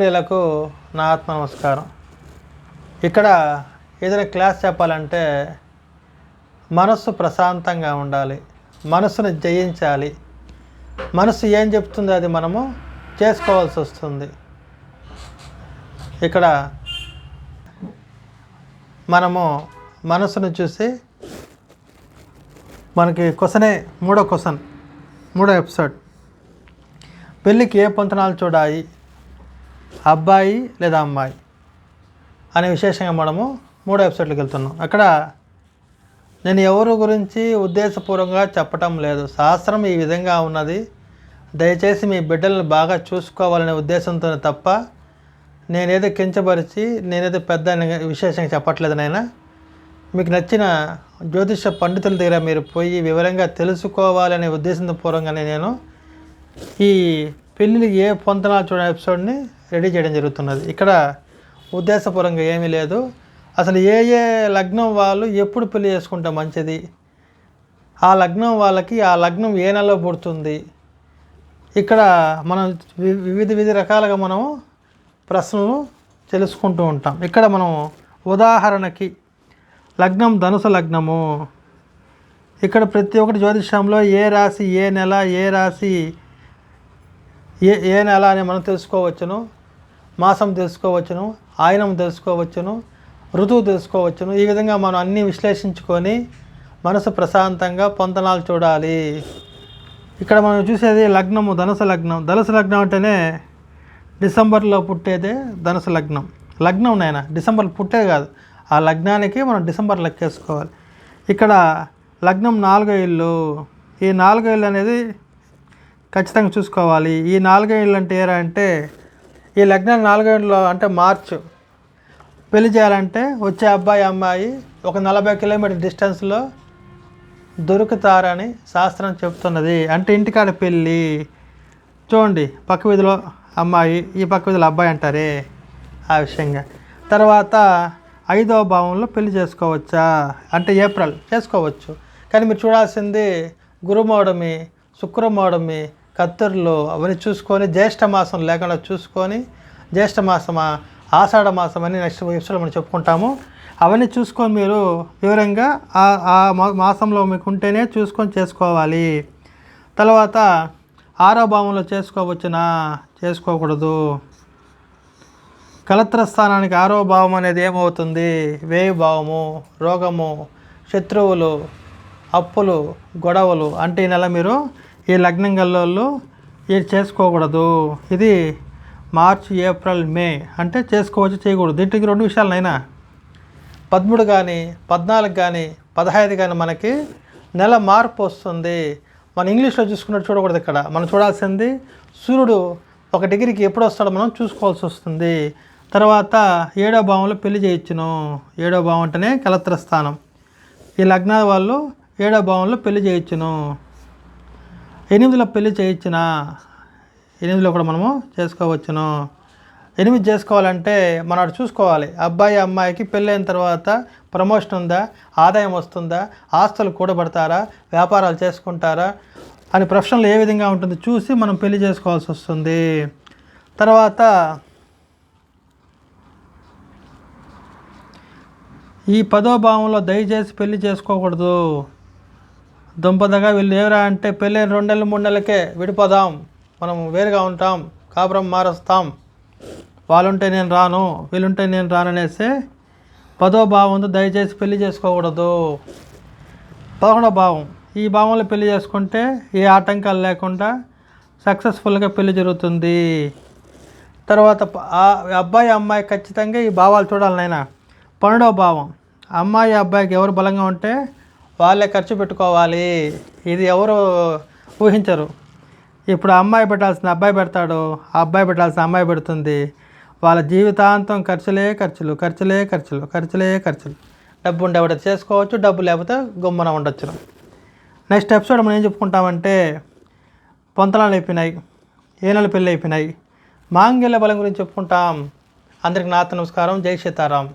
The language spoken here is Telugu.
నెలకు నా ఆత్మ నమస్కారం. ఇక్కడ ఏదైనా క్లాస్ చెప్పాలంటే మనస్సు ప్రశాంతంగా ఉండాలి. మనసును జయించాలి. మనసు ఏం చెప్తుందో అది మనము చేసుకోవాల్సి వస్తుంది. ఇక్కడ మనము మనసును చూసి మనకి క్వశ్చనే మూడో క్వశ్చన్ మూడో ఎపిసోడ్. పెళ్ళికి ఏ పొంతనాలు చూడాలి? అబ్బాయి లేదా అమ్మాయి అనే విశేషంగా మనము మూడో ఎపిసోడ్కి వెళ్తున్నాం. అక్కడ నేను ఎవరి గురించి ఉద్దేశపూర్వకంగా చెప్పటం లేదు. శాస్త్రం ఈ విధంగా ఉన్నది. దయచేసి మీ బిడ్డలను బాగా చూసుకోవాలనే ఉద్దేశంతో తప్ప నేనేదో కించపరిచి నేనేదో పెద్ద విశేషంగా చెప్పట్లేదు నాయన. మీకు నచ్చిన జ్యోతిష పండితుల దగ్గర మీరు పోయి వివరంగా తెలుసుకోవాలనే ఉద్దేశంతో పూర్వకంగానే నేను ఈ పెళ్ళిళ్ళకి ఏ పొంతనాలు చూడ ఎపిసోడ్ని రెడీ చేయడం జరుగుతున్నది. ఇక్కడ ఉద్దేశపూర్వంగా ఏమీ లేదు. అసలు ఏ ఏ లగ్నం వాళ్ళు ఎప్పుడు పెళ్ళి చేసుకుంటే మంచిది? ఆ లగ్నం వాళ్ళకి ఆ లగ్నం ఏ నెలలో పుడుతుంది? ఇక్కడ మనం వి- వివిధ వివిధ రకాలుగా మనము ప్రశ్నలు తెలుసుకుంటూ ఉంటాం. ఇక్కడ మనం ఉదాహరణకి లగ్నం ధనుసు లగ్నము. ఇక్కడ ప్రతి ఒక్కటి జ్యోతిషంలో ఏ రాశి ఏ నెల ఏ రాశి ఏ ఏ నెల అని మనం తెలుసుకోవచ్చును. మాసం తెలుసుకోవచ్చును ఆయనం తెలుసుకోవచ్చును ఋతువు తెలుసుకోవచ్చును. ఈ విధంగా మనం అన్నీ విశ్లేషించుకొని మనసు ప్రశాంతంగా పొంతనాలు చూడాలి. ఇక్కడ మనం చూసేది లగ్నము ధనుసు లగ్నం. ధనుసు లగ్నం అంటేనే డిసెంబర్లో పుట్టేదే ధనుసు లగ్నం. లగ్నం నైనా డిసెంబర్ పుట్టేది కాదు. ఆ లగ్నానికి మనం డిసెంబర్ లెక్కేసుకోవాలి. ఇక్కడ లగ్నం నాలుగో ఇల్లు. ఈ నాలుగో ఇల్లు అనేది ఖచ్చితంగా చూసుకోవాలి. ఈ నాలుగో ఇల్లు అంటే ఏరా అంటే ఈ లగ్నాలు నాలుగో అంటే మార్చు. పెళ్ళి చేయాలంటే వచ్చే అబ్బాయి అమ్మాయి ఒక నలభై కిలోమీటర్ డిస్టెన్స్లో దొరుకుతారని శాస్త్రం చెప్తున్నది. అంటే ఇంటికాడ పెళ్ళి. చూడండి పక్క వీధిలో అమ్మాయి ఈ పక్క వీధిలో అబ్బాయి అంటారే ఆ విషయంగా. తర్వాత ఐదవ భావంలో పెళ్ళి చేసుకోవచ్చా? అంటే ఏప్రిల్ చేసుకోవచ్చు. కానీ మీరు చూడాల్సింది గురుమౌడమి శుక్రమౌడమి కత్తెరలు అవన్నీ చూసుకొని జ్యేష్ఠ మాసం లేకుండా చూసుకొని జ్యేష్ఠ మాసమా ఆషాఢ మాసం అని నెక్స్ట్ ఎపిసోడ్ మనం చెప్పుకుంటాము. అవన్నీ చూసుకొని మీరు వివరంగా ఆ ఆ మాసంలో మీకు ఉంటేనే చూసుకొని చేసుకోవాలి. తర్వాత ఆరో భావంలో చేసుకోవచ్చునా? చేసుకోకూడదు. కలత్ర స్థానానికి ఆరో భావం అనేది ఏమవుతుంది? వేయుభావము రోగము శత్రువులు అప్పులు గొడవలు అంటే ఈ నెల మీరు ఈ లగ్నం గల్లోళ్ళు ఇది చేసుకోకూడదు. ఇది మార్చ్ ఏప్రిల్ మే అంటే చేసుకోవచ్చు చేయకూడదు. దీంట్కి రెండు విషయాలు అయినా పదమూడు కానీ పద్నాలుగు కానీ పదహైదు కానీ మనకి నెల మార్పు వస్తుంది. మన ఇంగ్లీష్లో చూసుకున్నట్టు చూడకూడదు ఇక్కడ. మనం చూడాల్సింది సూర్యుడు ఒక డిగ్రీకి ఎప్పుడు వస్తాడో మనం చూసుకోవాల్సి వస్తుంది. తర్వాత ఏడో భావంలో పెళ్ళి చేయొచ్చును ఏడో భావం అంటేనే కలత్ర స్థానం ఈ లగ్నాల వాళ్ళు ఏడో భావంలో పెళ్ళి చేయొచ్చును ఎనిమిదిలో పెళ్ళి చేయించినా ఎనిమిదిలో కూడా మనము చేసుకోవచ్చును. ఎనిమిది చేసుకోవాలంటే మనం అటు చూసుకోవాలి. అబ్బాయి అమ్మాయికి పెళ్ళైన తర్వాత ప్రమోషన్ ఉందా? ఆదాయం వస్తుందా? ఆస్తులు కూడబడతారా? వ్యాపారాలు చేసుకుంటారా? అని ప్రొఫెషన్లో ఏ విధంగా ఉంటుంది చూసి మనం పెళ్ళి చేసుకోవాల్సి వస్తుంది. తర్వాత ఈ పదో భావంలో దయచేసి పెళ్ళి చేసుకోకూడదు. దుంపదగా వీళ్ళు ఏవరా అంటే పెళ్ళైన రెండు నెలలు మూడు నెలలకే విడిపోదాం. మనం వేరుగా ఉంటాం. కాపురం మారుస్తాం. వాళ్ళుంటే నేను రాను వీళ్ళుంటే నేను రాననేసి పదో భావంతో దయచేసి పెళ్ళి చేసుకోకూడదు. పదకొండో భావం. ఈ భావంలో పెళ్ళి చేసుకుంటే ఏ ఆటంకాలు లేకుండా సక్సెస్ఫుల్గా పెళ్ళి జరుగుతుంది. తర్వాత ఆ అబ్బాయి అమ్మాయి ఖచ్చితంగా ఈ భావాలు చూడాలి నాయన. పన్నెండవ భావం. అమ్మాయి అబ్బాయికి ఎవరు బలంగా ఉంటే వాళ్ళే ఖర్చు పెట్టుకోవాలి. ఇది ఎవరు ఊహించరు. ఇప్పుడు అమ్మాయి పెట్టాల్సిన అబ్బాయి పెడతాడు. ఆ అబ్బాయి పెట్టాల్సిన అమ్మాయి పెడుతుంది. వాళ్ళ జీవితాంతం ఖర్చులే ఖర్చులు ఖర్చులే ఖర్చులు ఖర్చులే ఖర్చులు. డబ్బు ఉండేవాడు చేసుకోవచ్చు డబ్బు లేకపోతే గుమ్మన ఉండొచ్చు. నెక్స్ట్ ఎపిసోడ్ మనం ఏం చెప్పుకుంటామంటే పొంతనాలు అయిపోయినాయి ఏనెల పెళ్ళి అయిపోయినాయి. మాంగళ్య బలం గురించి చెప్పుకుంటాం. అందరికి నాత నమస్కారం. జై సీతారాం.